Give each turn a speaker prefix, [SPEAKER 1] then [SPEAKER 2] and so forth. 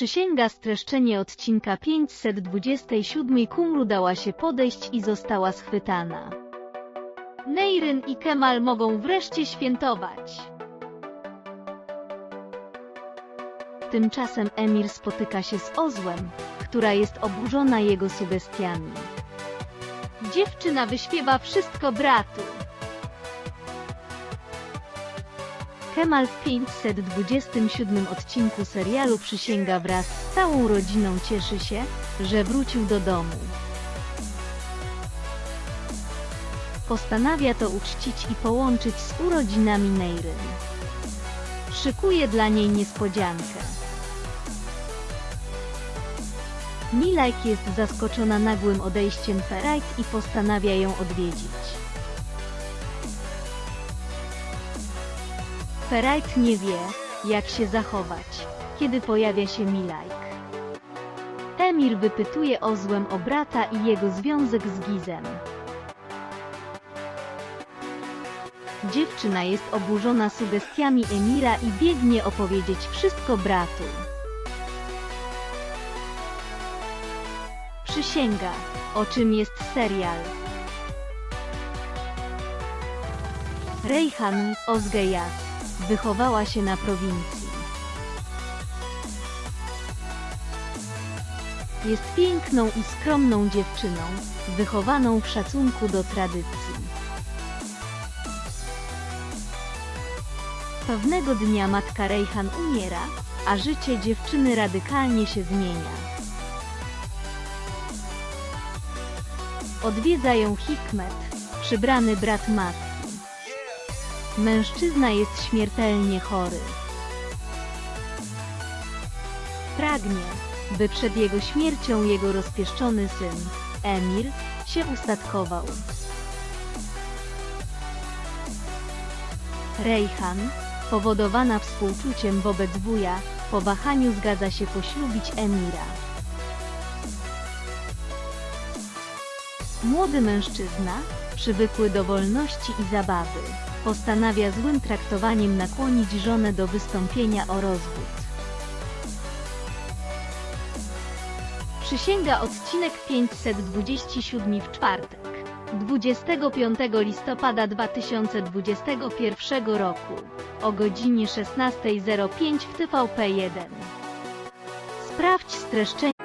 [SPEAKER 1] Przysięga streszczenie odcinka 527 Kumru dała się podejść i została schwytana. Neiryn i Kemal mogą wreszcie świętować. Tymczasem Emir spotyka się z Ozłem, która jest oburzona jego sugestiami. Dziewczyna wyśpiewa wszystko bratu. Kemal w 527 odcinku serialu Przysięga wraz z całą rodziną cieszy się, że wrócił do domu. Postanawia to uczcić i połączyć z urodzinami Neiryn. Szykuje dla niej niespodziankę. Milajk jest zaskoczona nagłym odejściem Ferajt i postanawia ją odwiedzić. Ferajt nie wie, jak się zachować, kiedy pojawia się Milajk. Emir wypytuje o złem o brata i jego związek z Gizem. Dziewczyna jest oburzona sugestiami Emira i biegnie opowiedzieć wszystko bratu. Przysięga, o czym jest serial. Rejhan Ozgejaz wychowała się na prowincji. Jest piękną i skromną dziewczyną, wychowaną w szacunku do tradycji. Pewnego dnia matka Rejhan umiera, a życie dziewczyny radykalnie się zmienia. Odwiedza ją Hikmet, przybrany brat matki. Mężczyzna jest śmiertelnie chory. Pragnie, by przed jego śmiercią jego rozpieszczony syn, Emir, się ustatkował. Rejhan, powodowana współczuciem wobec wuja, po wahaniu zgadza się poślubić Emira. Młody mężczyzna, przywykły do wolności i zabawy, postanawia złym traktowaniem nakłonić żonę do wystąpienia o rozwód. Przysięga odcinek 527 w czwartek, 25 listopada 2021 roku, o godzinie 16.05 w TVP1. Sprawdź streszczenie.